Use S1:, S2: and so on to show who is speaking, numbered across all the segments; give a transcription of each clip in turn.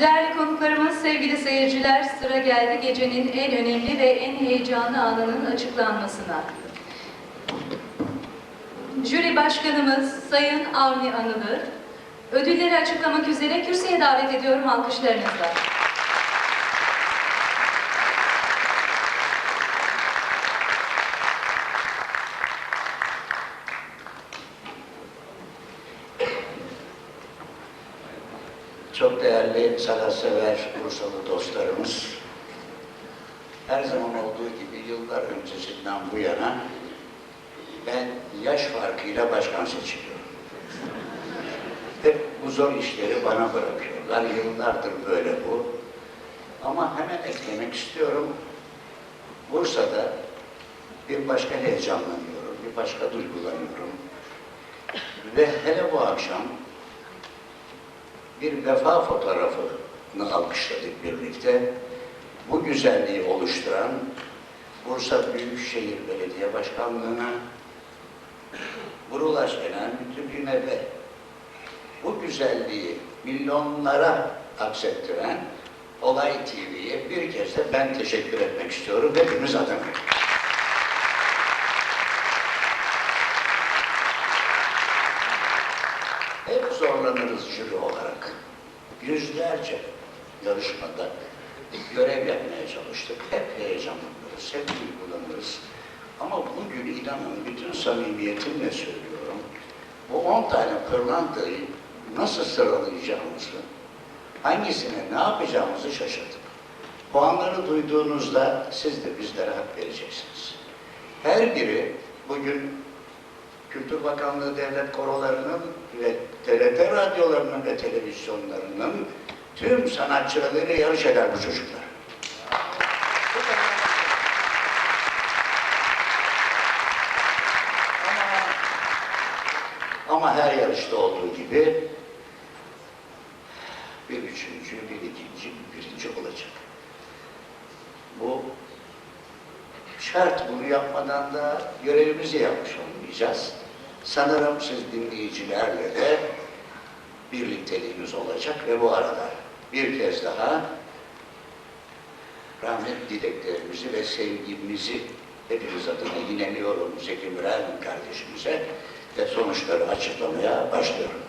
S1: Değerli konuklarımız, sevgili seyirciler, sıra geldi gecenin en önemli ve en heyecanlı anının açıklanmasına. Jüri Başkanımız Sayın Avni Anılı, ödülleri açıklamak üzere kürsüye davet ediyorum alkışlarınızla.
S2: Çok değerli sanatsever Bursalı dostlarımız, her zaman olduğu gibi yıllar öncesinden bu yana ben yaş farkıyla başkan seçiliyorum. Hep bu zor işleri bana bırakıyorlar. Yıllardır böyle bu. Ama hemen eklemek istiyorum. Bursa'da bir başka heyecanlanıyorum, bir başka duygulanıyorum. Ve hele bu akşam bir vefa fotoğrafını alkışladık birlikte. Bu güzelliği oluşturan Bursa Büyükşehir Belediye Başkanlığı'na, Burulaş Genel Müdürlüğü'ne ve bu güzelliği milyonlara aksettiren Olay TV'ye bir kez de ben teşekkür etmek istiyorum hepimiz adına. Hep zorlanırız jüri olarak. Yüzlerce yarışmada görev yapmaya çalıştık. Hep heyecanlanırız, hep duygulanırız. Ama bugün inanın bütün samimiyetimle söylüyorum. Bu 10 tane pırlantayı nasıl sıralayacağımızı, hangisine ne yapacağımızı şaşırdık. Puanları duyduğunuzda siz de bizlere hak vereceksiniz. Her biri bugün Kültür Bakanlığı devlet korolarının ve TRT radyolarının ve televizyonlarının tüm sanatçılarıyla yarış eder bu çocuklar. Ama, her yarışta olduğu gibi bir üçüncü, bir ikinci, bir birinci olacak. Bu şart bunu yapmadan da görevimizi yapmış olmayacağız. Sanırım siz dinleyicilerle de birlikteliğimiz olacak ve bu arada bir kez daha rahmet dileklerimizi ve sevgimizi hepiniz adına yineliyorum Zeki Müren kardeşimize ve sonuçları açıklamaya başlıyorum.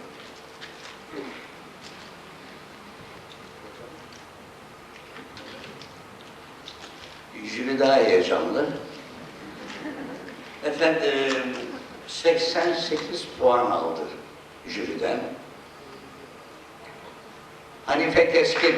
S2: Jüri daha heyecanlı. Efendim 88 puan aldı jüriden. Hanife Keskin.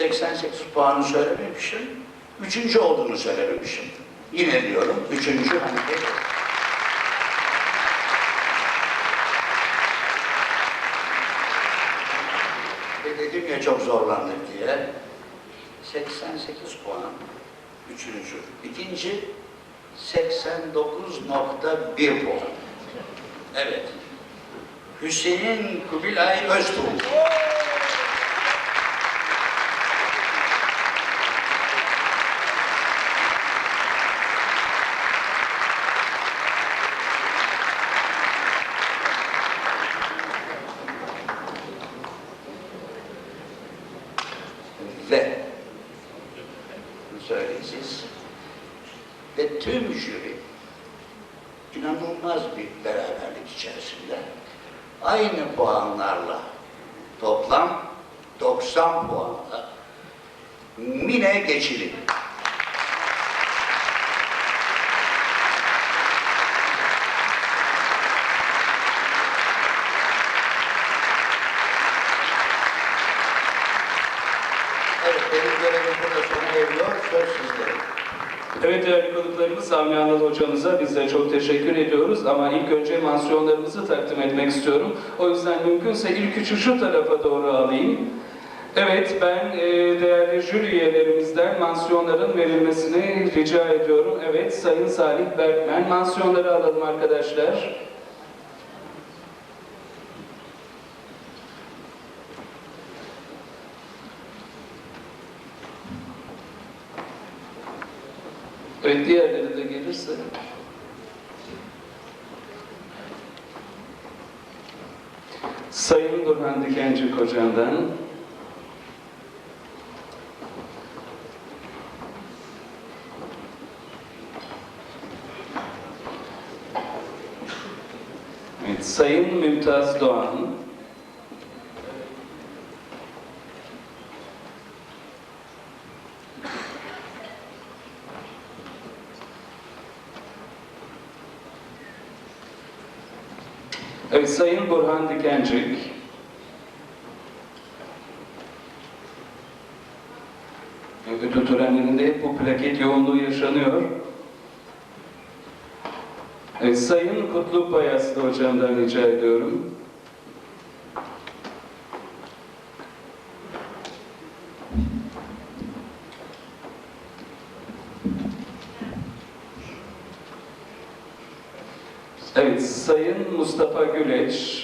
S2: 88 puanı söylememişim. Üçüncü olduğunu söylememişim. Yine diyorum, üçüncü Keskin. Ve dedim ya çok zorlandık diye. 88 puan. Üçüncü. İkinci 89.1 puan. Evet. Hüseyin Kubilay Öztuğ. Ve bunu söyleyin siz. Ve tüm jüri inanılmaz bir beraberlik içerisinde aynı puanlarla toplam 90 puanla Mine Geçili. Evet, benim görevim burada sona eriyor. Söz sizde.
S3: Evet değerli konuklarımız Avni Anıl hocamıza biz de çok teşekkür ediyoruz ama ilk önce mansiyonlarımızı takdim etmek istiyorum. O yüzden mümkünse ilk üçü şu tarafa doğru alayım. Evet, ben e, değerli jüri üyelerimizden mansiyonların verilmesini rica ediyorum. Evet, Sayın Salih Berkmen, mansiyonları alalım arkadaşlar. Evet, diğerleri de gelirse. Sayın Burhan Dikencik Hocam'dan Evet, Sayın Mümtaz Doğan Evet, Sayın Burhan Dikencik Ödül törenlerinde hep bu plaket yoğunluğu yaşanıyor. Evet, Sayın Kutlu Payaslı hocamdan rica ediyorum. Evet, Sayın Mustafa Güleç.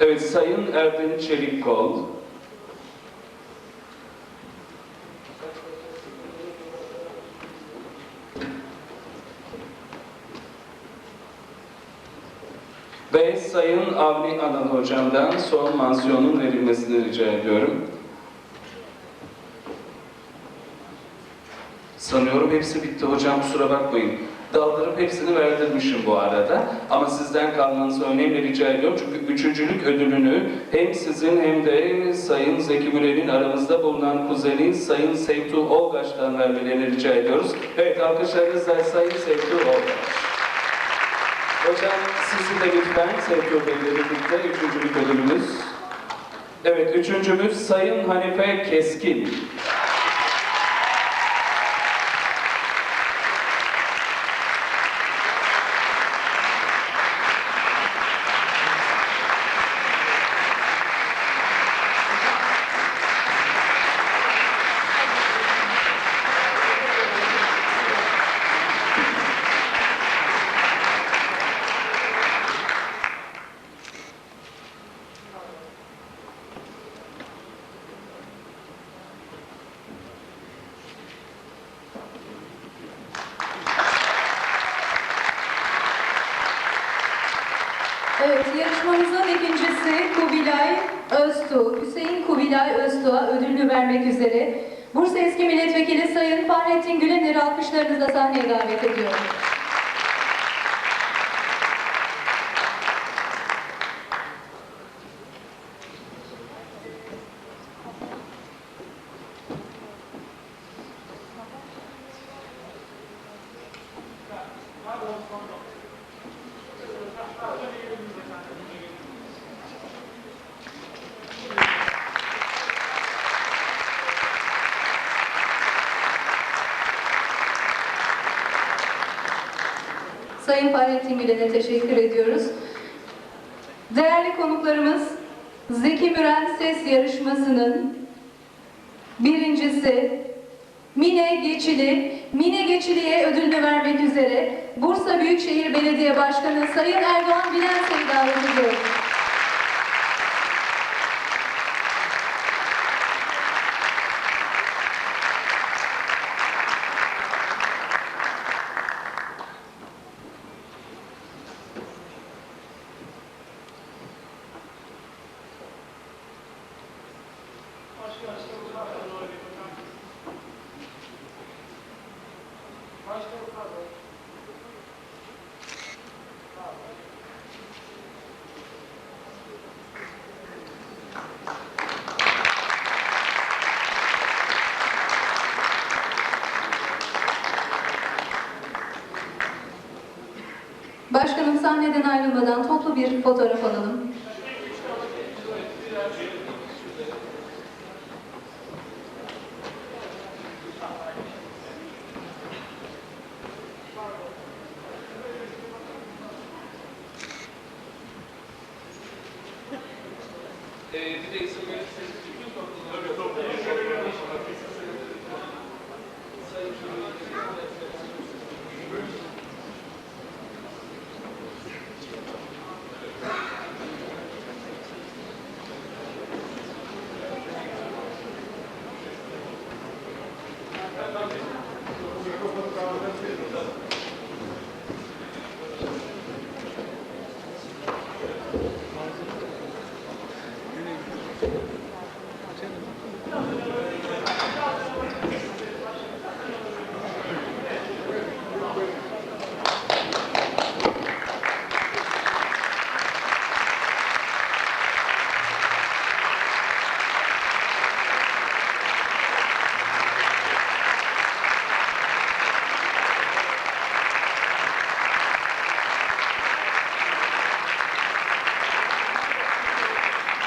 S3: Evet, Sayın Erdem Çelikkol. Ve Sayın Avni Anıl Hocam'dan son mansiyonun verilmesini rica ediyorum. Sanıyorum hepsi bitti hocam kusura bakmayın. Daldırıp hepsini verdirmişim bu arada. Ama sizden kalmanızı önemli rica ediyorum. Çünkü üçüncülük ödülünü hem sizin hem de Sayın Zeki Müren'in aramızda bulunan kuzeni Sayın Sevtuğ Olgaç'tan vermelerini rica ediyoruz. Evet alkışlarınızla Sayın Sevtuğ Olgaç. Hocam sizi de lütfen Sevtuğ Bey'le birlikte üçüncülük ödülümüz. Evet üçüncümüz Sayın Hanife Keskin.
S1: Yarışmamızın ikincisi Kubilay Öztuğ. Hüseyin Kubilay Öztuğ'a ödülünü vermek üzere Bursa Eski Milletvekili Sayın Fahrettin Gülener'i alkışlarınızla sahneye davet ediyorum. Sayın Fahrettin Gülen'e teşekkür ediyoruz. Değerli konuklarımız, Zeki Müren Ses Yarışması'nın birincisi Mine Geçili, Mine Geçili'ye ödülünü vermek üzere Bursa Büyükşehir Belediye Başkanı Sayın Erdoğan Bilense'yi davet ediyoruz. Başkanım sahneden ayrılmadan toplu bir fotoğraf alalım.
S3: Ee, bir.